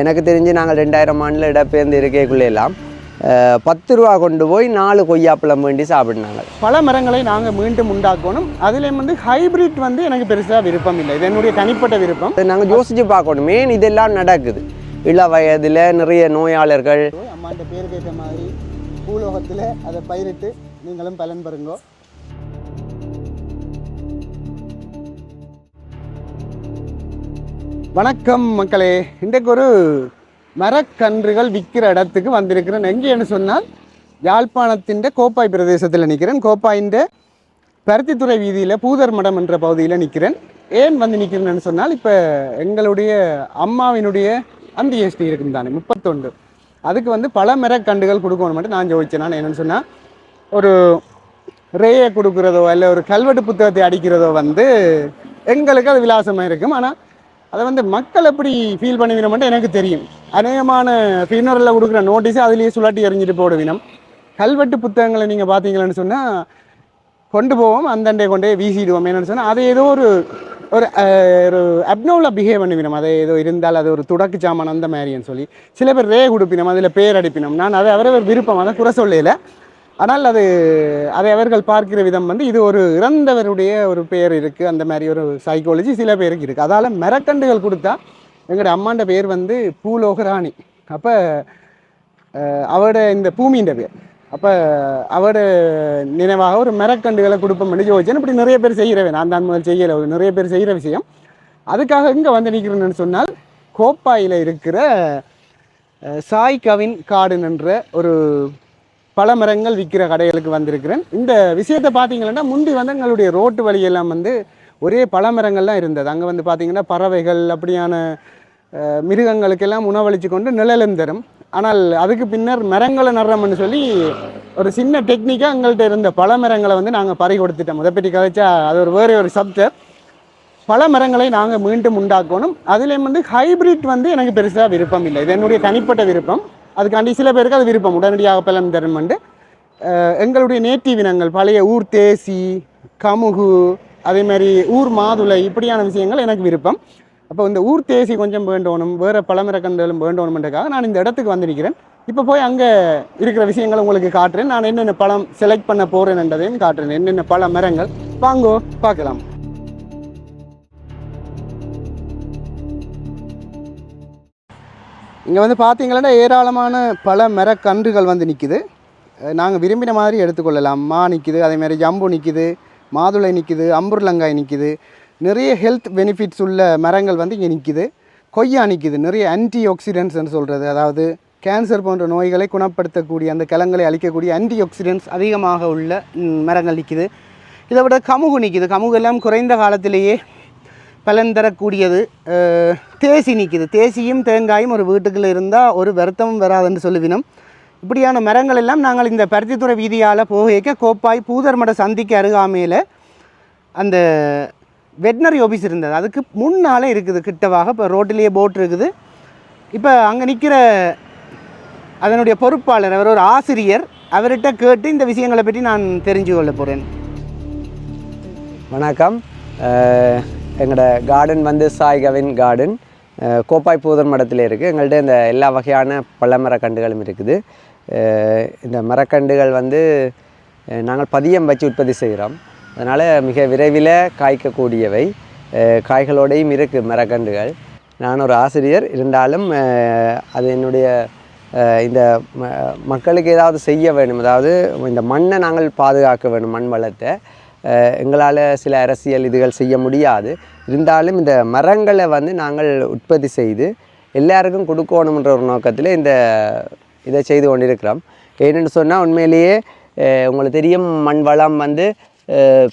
எனக்கு தெரிஞ்சு நாங்கள் ரெண்டாயிரம் ஆண்டில் இடப்பெயர்ந்து இருக்கைக்குள்ளே எல்லாம் பத்து ரூபா கொண்டு போய் நாலு கொய்யாப்பழம் வேண்டி சாப்பிட்னாங்க. பல மரங்களை நாங்கள் மீண்டும் உண்டாக்கணும். அதுலேயும் வந்து ஹைபிரிட் வந்து எனக்கு பெருசாக விருப்பம் இல்லை. இது என்னுடைய தனிப்பட்ட விருப்பம். நாங்கள் யோசிச்சு பார்க்கணும். மெயின் இதெல்லாம் நடக்குது. இள வயதில் நிறைய நோயாளர்கள். அம்மாண்ட பேருக்கு ஏற்ற மாதிரி பூலோகத்தில் அதை பயிரிட்டு நீங்களும் பலன் பெறுங்கோ. வணக்கம் மக்களே. இன்றைக்கு ஒரு மரக்கன்றுகள் விற்கிற இடத்துக்கு வந்திருக்கிறேன். எங்கேன்னு சொன்னால் யாழ்ப்பாணத்தின் கோப்பாய் பிரதேசத்தில் நிற்கிறேன். கோப்பாயின் பருத்தித்துறை வீதியில் பூதர் மடம் என்ற பகுதியில் நிற்கிறேன். ஏன் வந்து நிற்கிறேன்னு சொன்னால் இப்போ எங்களுடைய அம்மாவினுடைய அந்தியஷ்டி இருக்கும் தானே முப்பத்தொண்டு அதுக்கு வந்து பல மரக்கன்றுகள் கொடுக்கணும் நான் ஜோதிச்சேன் நான் என்னென்னு சொன்னால் ஒரு ரேயை கொடுக்குறதோ இல்லை ஒரு கல்வெட்டு புத்தகத்தை அடிக்கிறதோ வந்து எங்களுக்கு அது விலாசமாக இருக்கும். ஆனால் அதை வந்து மக்கள் எப்படி ஃபீல் பண்ணுவீனம்ட்டு எனக்கு தெரியும். அநேகமான ஃபினரில் கொடுக்குற நோட்டீஸே அதுலேயே சுழட்டி எறிஞ்சிட்டு போடுவினம் கல்வெட்டு புத்தகங்களை நீங்கள் பார்த்தீங்களன்னு சொன்னால் கொண்டு போவோம் அந்தண்டே கொண்டே வீசிடுவோம். என்னென்னு சொன்னால் அது ஏதோ ஒரு ஒரு ஒரு அப்னோவில் பிஹேவ் பண்ணிவிடும் அதை ஏதோ இருந்தால் அது ஒரு துடக்கு சாமான் அந்த மாதிரின்னு சொல்லி. சில பேர் ரே கொடுப்பினோம் அதில் பேர் அடிப்பினோம். நான் அதை அவரவர் விருப்பம் அதை குறை சொல்லலை. ஆனால் அது அதை அவர்கள் பார்க்கிற விதம் வந்து இது ஒரு இறந்தவருடைய ஒரு பெயர் இருக்குது அந்த மாதிரி ஒரு சைக்காலஜி சில பேருக்கு இருக்குது அதால் மரக்கண்டுகள் கொடுத்தா எங்களோட அம்மாண்ட பேர் வந்து பூலோகராணி. அப்போ அவட இந்த பூமியின் பேர். அப்போ அவட நினைவாக ஒரு மரக்கண்டுகளை கொடுப்போம் பண்ணி யோசிச்சேன். இப்படி நிறைய பேர் செய்கிறவன் நான் தான் முதல் செய்யலை ஒரு நிறைய பேர் செய்கிற விஷயம். அதுக்காக இங்கே வந்து நிற்கிறேன்னு சொன்னால் கோப்பாயில் இருக்கிற சாய் கவின் கார்டன் என்ற ஒரு பல மரங்கள் விற்கிற கடைகளுக்கு வந்திருக்கிறேன். இந்த விஷயத்தை பார்த்தீங்கன்னா முந்தி வந்து எங்களுடைய ரோட்டு வழியெல்லாம் வந்து ஒரே பல மரங்கள்லாம் இருந்தது. அங்கே வந்து பார்த்திங்கன்னா பறவைகள் அப்படியான மிருகங்களுக்கெல்லாம் உணவளித்து கொண்டு நிழலும் தரும். ஆனால் அதுக்கு பின்னர் மரங்களை நடுறோம்னு சொல்லி ஒரு சின்ன டெக்னிக்காக எங்கள்கிட்ட இருந்த பல மரங்களை வந்து நாங்கள் பறி கொடுத்துட்டோம் அதை பற்றி கதைச்சா அது ஒரு வேறு ஒரு சப்ஜெக்ட் பல மரங்களை நாங்கள் மீண்டும் உண்டாக்கணும். அதுலேயும் வந்து ஹைபிரிட் வந்து எனக்கு பெருசாக விருப்பம் இல்லை. இது என்னுடைய தனிப்பட்ட விருப்பம். அதுக்காண்டி சில பேருக்கு அது விருப்பம். உடனடியாக பலன் தரும் வந்து எங்களுடைய நேட்டிவ் இனங்கள் பழைய ஊர் தேசி கமுகு அதே மாதிரி ஊர் மாதுளை இப்படியான விஷயங்கள் எனக்கு விருப்பம். அப்போ இந்த ஊர் தேசி கொஞ்சம் வேண்டோனும் வேறு பழமரக்கன்றுகளும் வேண்டணுமென்றக்காக நான் இந்த இடத்துக்கு வந்திருக்கிறேன். இப்போ போய் அங்கே இருக்கிற விஷயங்களை உங்களுக்கு காட்டுறேன். நான் என்னென்ன பழம் செலக்ட் பண்ண போகிறேன்ன்றதையும் காட்டுறேன். என்னென்ன பழ மரங்கள்? வாங்கோ பார்க்கலாம். இங்கே வந்து பார்த்திங்கன்னா ஏராளமான பல மரக்கன்றுகள் வந்து நிற்கிது நாங்கள் விரும்பின மாதிரி எடுத்துக்கொள்ளலாம். மா நிற்கிது அதேமாதிரி ஜம்பு நிற்கிது மாதுளை நிற்கிது அம்புர்லங்காய் நிற்கிது நிறைய ஹெல்த் பெனிஃபிட்ஸ் உள்ள மரங்கள் வந்து இங்கே நிற்கிது கொய்யா நிற்கிது நிறைய ஆன்டி ஆக்சிடென்ட்ஸ்னு சொல்கிறது அதாவது கேன்சர் போன்ற நோய்களை குணப்படுத்தக்கூடிய அந்த கிழங்களை அழிக்கக்கூடிய ஆன்டி ஆக்சிடென்ட்ஸ் அதிகமாக உள்ள மரங்கள் நிற்கிது இதை விட கமுகு நிற்கிது கமுகு எல்லாம் குறைந்த காலத்திலேயே பலன் தரக்கூடியது. தேசி நிற்கிது தேசியும் தேங்காயும் ஒரு வீட்டுக்குள்ளே இருந்தால் ஒரு வருத்தமும் வராதுன்னு சொல்லுவினோம். இப்படியான மரங்கள் எல்லாம் நாங்கள் இந்த பருத்தித்துறை வீதியால் போகைக்க கோப்பாய் பூதர்மட சந்திக்கு அருகாமையில் அந்த வெட்னரி ஆஃபீஸ் இருந்தது. அதுக்கு முன்னாலே இருக்குது. கிட்டவாக இப்போ ரோட்டிலேயே போட் இருக்குது. இப்போ அங்கே நிற்கிற அதனுடைய பொறுப்பாளர் அவர் ஒரு ஆசிரியர். அவர்கிட்ட கேட்டு இந்த விஷயங்களை பற்றி நான் தெரிஞ்சு கொள்ள போகிறேன் வணக்கம் எங்களோட கார்டன் வந்து சாய் கவின் கார்டன் கோப்பாய் பூதன் மடத்தில் இருக்குது எங்கள்கிட்ட இந்த எல்லா வகையான பழ மரக்கண்டுகளும் இருக்குது. இந்த மரக்கண்டுகள் வந்து நாங்கள் பதியம் வச்சு உற்பத்தி செய்கிறோம். அதனால் மிக விரைவில் காய்க்கக்கூடியவை. காய்களோடையும் இருக்குது மரக்கண்டுகள் நான் ஒரு ஆசிரியர். இருந்தாலும் அது என்னுடைய இந்த ம- மக்களுக்கு ஏதாவது செய்ய வேணும். அதாவது இந்த மண்ணை நாங்கள் பாதுகாக்க வேணும் மண் வளத்தை. எங்களால் சில அரசியல் இதுகள் செய்ய முடியாது. இருந்தாலும் இந்த மரங்களை வந்து நாங்கள் உற்பத்தி செய்து எல்லாருக்கும் கொடுக்கணுன்ற ஒரு நோக்கத்தில் இந்த இதை செய்து கொண்டிருக்கிறோம். ஏன்னு சொன்னால் உண்மையிலேயே உங்களுக்கு தெரியும் மண் வளம் வந்து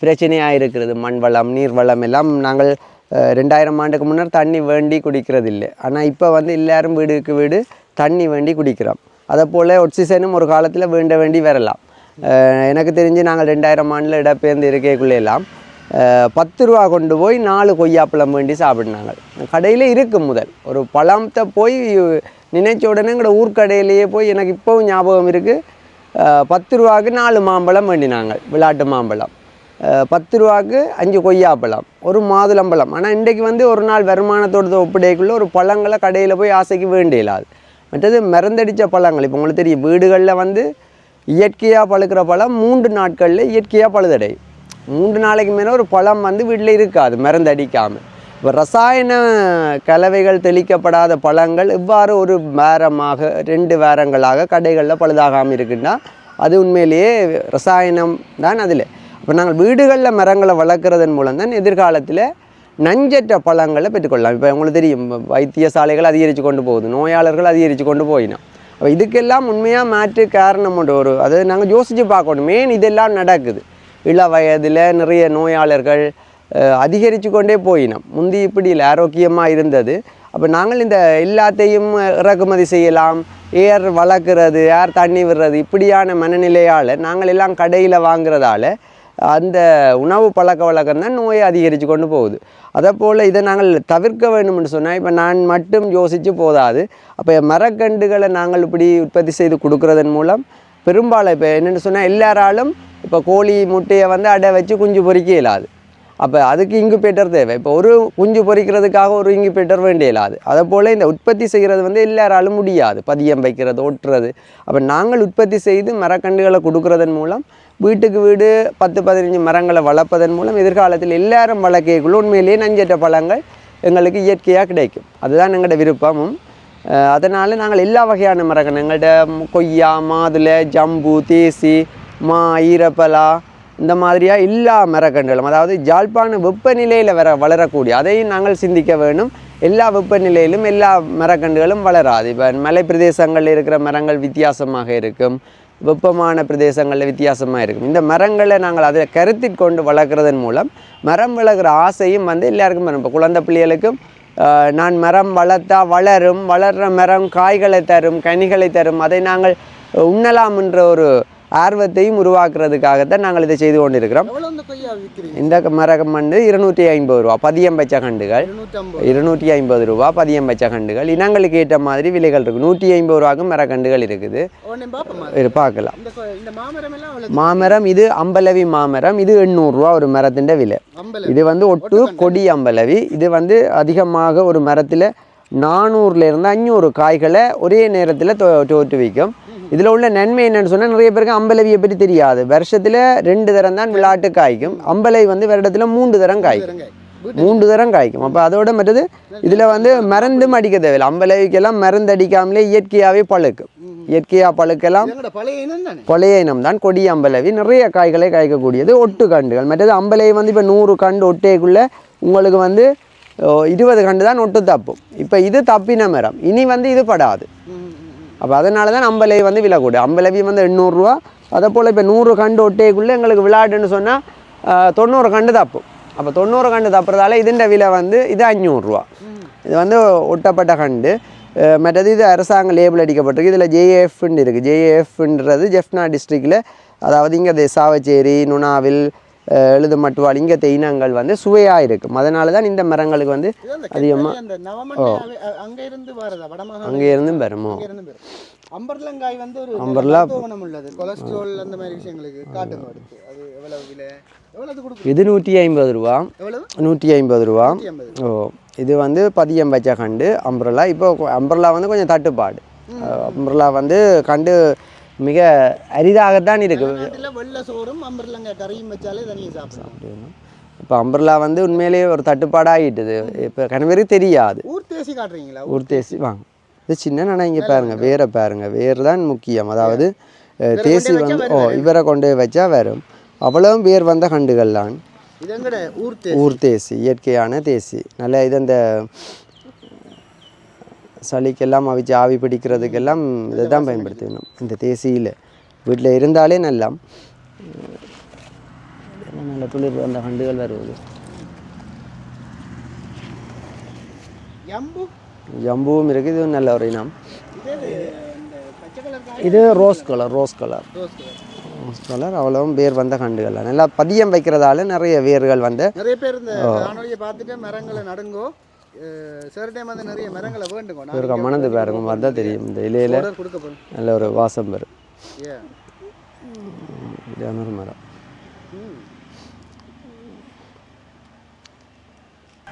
பிரச்சனையாக இருக்கிறது. மண் வளம் நீர் வளம் எல்லாம் நாங்கள் ரெண்டாயிரம் ஆண்டுக்கு முன்னர் தண்ணி வேண்டி குடிக்கிறதில்லை. ஆனால் இப்போ வந்து எல்லாரும் வீடுக்கு வீடு தண்ணி வேண்டி குடிக்கிறோம். அதை போல் ஒட்சிசனும் ஒரு காலத்தில் வேண்ட வேண்டி வரலாம். எனக்கு தெரிஞ்சு நாங்கள் ரெண்டாயிரம் ஆண்டில் இடப்பெயர்ந்து இருக்கைக்குள்ளே எல்லாம் பத்து ரூபா கொண்டு போய் நாலு கொய்யாப்பழம் வேண்டி சாப்பிட்னாங்க. கடையில் இருக்குது முதல். ஒரு பழத்தை போய் நினைச்ச உடனே எங்களோட ஊர்க்கடையிலேயே போய் எனக்கு இப்போவும் ஞாபகம் இருக்குது பத்து ரூபாவுக்கு நாலு மாம்பழம் வேண்டினாங்க விளாட்டு மாம்பழம். பத்து ரூபாக்கு அஞ்சு கொய்யாப்பழம் ஒரு மாதுளம்பழம் ஆனால் இன்றைக்கு வந்து ஒரு நாள் வருமானத்தோட ஒப்பிடையக்குள்ளே ஒரு பழங்களை கடையில் போய் ஆசைக்கு வேண்டியலாது மற்றது மருந்தடித்த பழங்கள். இப்போ உங்களுக்கு தெரியும் வீடுகளில் வந்து இயற்கையாக பழுக்கிற பழம் மூன்று நாட்களில் இயற்கையாக பழுதடை. மூன்று நாளைக்கு மேலே ஒரு பழம் வந்து வீட்டில் இருக்காது மருந்து அடிக்காமல் இப்போ ரசாயன கலவைகள் தெளிக்கப்படாத பழங்கள் இவ்வாறு ஒரு வாரமாக ரெண்டு வாரங்களாக கடைகளில் பழுதாகாமல் இருக்குன்னா அது உண்மையிலேயே ரசாயனம் தான் அதில். இப்போ நாங்கள் வீடுகளில் மரங்களை வளர்க்குறதன் மூலம் தான் எதிர்காலத்தில் நஞ்சற்ற பழங்களை பெற்றுக்கொள்ளலாம். இப்போ உங்களுக்கு தெரியும் வைத்தியசாலைகள் அதிகரித்து கொண்டு போகுது நோயாளர்கள் அதிகரித்து கொண்டு போயினோம் அப்போ இதுக்கெல்லாம் உண்மையாக மாற்று காரணம் ஒன்று ஒரு. அது நாங்கள் யோசித்து பார்க்கணும். மெயின் இதெல்லாம் நடக்குது. இள வயதில் நிறைய நோயாளர்கள் அதிகரித்து கொண்டே போயினோம். முந்தி இப்படி இல்லை ஆரோக்கியமாக இருந்தது. அப்போ நாங்கள் இந்த எல்லாத்தையும் இறக்குமதி செய்யலாம். ஏர் வளர்க்குறது ஏர் தண்ணி விடுறது இப்படியான மனநிலையால் நாங்கள் எல்லாம் கடையில் வாங்குறதால அந்த உணவு பழக்க வழக்கம் தான் நோயை அதிகரித்து கொண்டு போகுது. அதை போல் இதை நாங்கள் தவிர்க்க வேண்டும்னு சொன்னால் இப்போ நான் மட்டும் யோசித்து போதாது. அப்போ மரக்கன்றுகளை நாங்கள் இப்படி உற்பத்தி செய்து கொடுக்குறதன் மூலம் பெரும்பாலும் இப்போ என்னென்னு சொன்னால் எல்லாராலும் இப்போ கோழி முட்டையை வந்து அடை வச்சு குஞ்சு பொறிக்க இயலாது. அப்போ அதுக்கு இங்குபேட்டர் தேவை. இப்போ ஒரு குஞ்சு பொறிக்கிறதுக்காக ஒரு இங்குபேட்டர் வேண்டிய இயலாது. அதை போல் இந்த உற்பத்தி செய்கிறது வந்து எல்லாராலும் முடியாது. பதியம் வைக்கிறது ஒட்டுறது அப்போ நாங்கள் உற்பத்தி செய்து மரக்கன்றுகளை கொடுக்கறதன் மூலம் வீட்டுக்கு வீடு பத்து பதினஞ்சு மரங்களை வளர்ப்பதன் மூலம் எதிர்காலத்தில் எல்லாரும் வளர்க்கக்குள்ள உண்மையிலேயே நஞ்சற்ற பழங்கள் எங்களுக்கு இயற்கையாக கிடைக்கும். அதுதான் எங்களோட விருப்பமும். அதனால் நாங்கள் எல்லா வகையான மரங்கள் எங்கள்கிட்ட கொய்யா மாதுளை ஜம்பு தேசி மா ஈரப்பலா இந்த மாதிரியா எல்லா மரக்கன்றுகளும் அதாவது ஜாழ்ப்பாண வெப்பநிலையில் வர வளரக்கூடிய அதையும் நாங்கள் சிந்திக்க வேண்டும் எல்லா வெப்பநிலையிலும் எல்லா மரக்கன்றுகளும் வளராது. இப்போ மலை பிரதேசங்களில் இருக்கிற மரங்கள் வித்தியாசமாக இருக்கும். வெப்பமான பிரதேசங்களில் வித்தியாசமாக இருக்கும். இந்த மரங்களை நாங்கள் அதை கருத்தில் கொண்டு வளர்க்குறதன் மூலம் மரம் வளர்க்குற ஆசையும் வந்து எல்லாருக்கும் வரும். இப்போ குழந்தை பிள்ளைகளுக்கும் நான் மரம் வளர்த்தா வளரும் வளர்கிற மரம் காய்களை தரும் கனிகளை தரும் அதை நாங்கள் உண்ணலாம் என்ற ஒரு ஆர்வத்தையும் உருவாக்குறதுக்காகத்தான் நாங்கள் இதை செய்து கொண்டிருக்கிறோம். இந்த மரம் வந்து இருநூற்றி ஐம்பது ரூபா பதியம் வச்ச கண்டுகள் இருநூற்றி ஐம்பது ரூபா பதியம் வச்ச கண்டுகள் இனங்களுக்கு ஏற்ற மாதிரி விலைகள் இருக்குது நூற்றி ஐம்பது ரூபாய்க்கு மரக்கண்டுகள் இருக்குது. இது பார்க்கலாம் மாமரம் இது அம்பலவி மாமரம். இது எண்ணூறுரூவா ஒரு மரத்தின் விலை. இது வந்து ஒட்டு கொடி அம்பலவி. இது வந்து அதிகமாக ஒரு மரத்தில் நானூறுல இருந்து அஞ்சூறு காய்களை ஒரே நேரத்தில் தோற்று வைக்கும் இதில் உள்ள நன்மை என்னன்னு சொன்னால் நிறைய பேருக்கு அம்பலவியை பற்றி தெரியாது. வருஷத்தில் ரெண்டு தரம் தான் விளையாட்டு காய்க்கும். அம்பலை வந்து வருடத்தில் மூன்று தரம் காய்க்கும். மூன்று தரம் காய்க்கும். அப்போ அதோட மற்றது இதில் வந்து மருந்தும் அடிக்க தேவையில்லை. அம்பலவிக்கெல்லாம் மருந்து அடிக்காமலே இயற்கையாகவே பழுக்கும். இயற்கையாக பழுக்கலாம். பழைய இனம் தானே? கொடி அம்பலவி நிறைய காய்களை காய்க்கக்கூடியது. ஒட்டு கண்டுகள் மற்றது அம்பலை வந்து இப்போ நூறு கண்டு ஒட்டேக்குள்ளே உங்களுக்கு வந்து இருபது கண்டு தான் ஒட்டு தப்பும். இப்போ இது தப்பின மரம். இனி வந்து இது படாது. அப்போ அதனால தான் அம்பலவி வந்து விலை கூடு அம்பலவி வந்து எண்ணூறுரூவா அதை போல் இப்போ நூறு கண்டு ஒட்டேக்குள்ளே எங்களுக்கு விளையாட்டுன்னு சொன்னால் தொண்ணூறு கண்டு தப்பும். அப்போ தொண்ணூறு கண்டு தப்புறதால இதுண்ட விலை வந்து இது அஞ்சூறுரூவா இது வந்து ஒட்டப்பட்ட கண்டு. மற்றது இது அரசாங்க லேபிள் அடிக்கப்பட்டிருக்கு. இதில் ஜேஏஎஃப்னு இருக்குது ஜேஏஎஃப்ன்றது ஜெஃப்னா டிஸ்ட்ரிக்டில் அதாவது இங்கே சாவச்சேரி நுணாவில் அஹ் எழுதுமட்டுவாள். இங்கே இனங்கள் வந்து சுவையாக இருக்கும் அதனால தான் இந்த மரங்களுக்கு வந்து இது அந்த அதிகமா- கெத்தலி அந்த நவமண்டை அவை- அ- அங்க இருந்தும் வருமோ? அம்பர்லங்காய் வந்து ஒரு அம்பர்லா- உள்ளது. கொலஸ்ட்ரால் அந்த மாதிரி விஷயங்களுக்கு காட்டுங்க அடுத்து அது எவ்வளவு விலை? எவ்வளவு கொடுக்கும் இது நூற்றி ஐம்பது ரூபா. நூற்றி ஐம்பது ரூபா. ஓ. இது வந்து பதியம் வச்ச கண்டு அம்பர்லா. இப்போ அம்பர்லா வந்து கொஞ்சம் தட்டுப்பாடு. அம்பர்லா வந்து கண்டு மிக அரிதாகத்தான் இருக்குது நாட்டில் வெள்ளை சோறும் அம்பர்லங்காய் கறியும் வச்சாலே தனியாக சாப்பிடலாம். இப்போ அம்பர்லா வந்து உண்மையிலேயே ஒரு தட்டுப்பாடாகிட்டுது இப்போ கணவருக்கு தெரியாது. ஊர் தேசி காட்டுறீங்களா? ஊர் தேசி வாங்க. இது சின்ன நானா இங்கே பாருங்க வேரை பாருங்க வேர் தான் முக்கியம். அதாவது தேசி வந்து ஓ இவரை கொண்டு வச்சா வரும். அவ்வளவும் வேர் வந்த கண்டுகள் தான் ஊர் தேசி இயற்கையான தேசி. நல்ல இது அந்த சளிக்கெல்லாம் அவிச்சு ஆவி பிடிக்கிறதுக்கெல்லாம் இதை தான் பயன்படுத்தணும் இந்த தேசியில் வீட்டில் இருந்தாலே நல்லா நல்ல துளிர் அந்த கண்டுகள் வருவது. ஜம்புவும் இருக்குது இதுவும் நல்ல ஒரு இனம் இதே இது rose colour rose colour. Rose colour. அவ்வளவும் வேர் வந்த கண்டுகள் நல்லா பதியம் வைக்கிறதால நிறைய வேர்கள் வந்து நிறைய பேர் இந்த பார்த்துட்டு மரங்களை நடுங்கோ. சில டைம் நிறைய மரங்களை வேண்டுங்க. ஒரு மணந்து பாருங்க வந்தால் தெரியும். இந்த இலையில் நல்ல ஒரு வாசம் வரும். மரம்.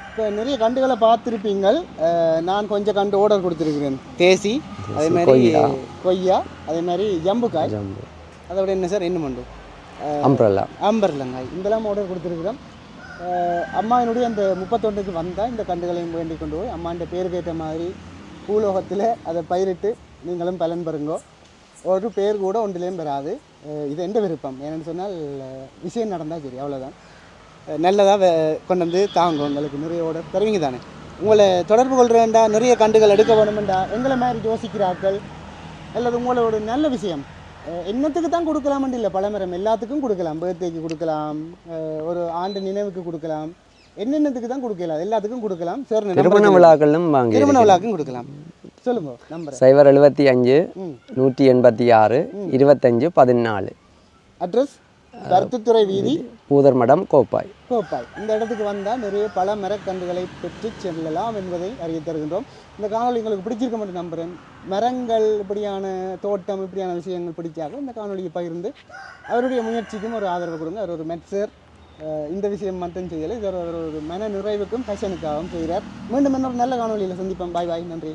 இப்போ நிறைய கண்டுகளை பார்த்துருப்பீங்கள். நான் கொஞ்சம் கண்டு ஆர்டர் கொடுத்துருக்கிறேன். தேசி அதே மாதிரி கொய்யா. அதே மாதிரி ஜம்புக்காய். அதோட என்ன சார்? என்ன பண்ணும் அம்பரல்லா அம்பரல்லங்காய் இதெல்லாம் ஆர்டர் கொடுத்துருக்குறோம். அம்மாவினுடைய அந்த முப்பத்தொன்றுக்கு வந்தால் இந்த கண்டுகளையும் வேண்டி கொண்டு போய் அம்மாண்ட பேருக்கு ஏற்ற மாதிரி பூலோகத்தில் அதை பயிரிட்டு நீங்களும் பலன் பெறுங்கோ. ஒரு பேர் கூட ஒன்றிலையும் பெறாது. இது எந்த விருப்பம்? ஏன்னு சொன்னால் விஷயம் நடந்தால் சரி அவ்வளோதான் நல்லதாக கொண்டு வந்து தாங்க உங்களுக்கு நிறைய ஓட தருவீங்க தானே. உங்களை தொடர்பு கொள்கிறேன்டா நிறைய கண்டுகள் எடுக்க வேணுமெண்டா எங்களை மாதிரி யோசிக்கிறார்கள். அல்லது உங்களோட நல்ல விஷயம். என்னத்துக்கு தான் கொடுக்கலாம்னு இல்லை. பழமரம் எல்லாத்துக்கும் கொடுக்கலாம். பர்த்டேக்கு கொடுக்கலாம். ஒரு ஆண்டு நினைவுக்கு கொடுக்கலாம். என்னென்னத்துக்கு தான் கொடுக்கலாம்? எல்லாத்துக்கும் கொடுக்கலாம். சார் திருமண விழாக்களும் வாங்கி திருமண விழாக்கும் கொடுக்கலாம். சொல்லுங்க நம்பர். சைபர் எழுபத்தி அஞ்சு. நூற்றி எண்பத்தி ஆறு இருபத்தஞ்சு பதினாலு. அட்ரஸ் கருத்துத்துறை வீதி. பூதர் மடம் கோப்பாய். கோப்பாய். இந்த இடத்துக்கு வந்தால் நிறைய பல மரக்கன்றுகளை பெற்று செல்லலாம் என்பதை அறிய தருகின்றோம். இந்த காணொளி உங்களுக்கு பிடிச்சிருக்க மட்டும் நம்புகிறேன் மரங்கள் இப்படியான தோட்டம் இப்படியான விஷயங்கள் பிடிச்சாக இந்த காணொளியை பகிர்ந்து அவருடைய முயற்சிக்கும் ஒரு ஆதரவு கொடுங்க. அவர் ஒரு மெட்சர் இந்த விஷயம் மட்டும் செய்யலை. இது ஒரு மன நிறைவுக்கும் ஃபேஷனுக்காகவும் செய்கிறார். மீண்டும் இன்னொரு நல்ல காணொளியில் சந்திப்போம். பாய் பாய். நன்றி.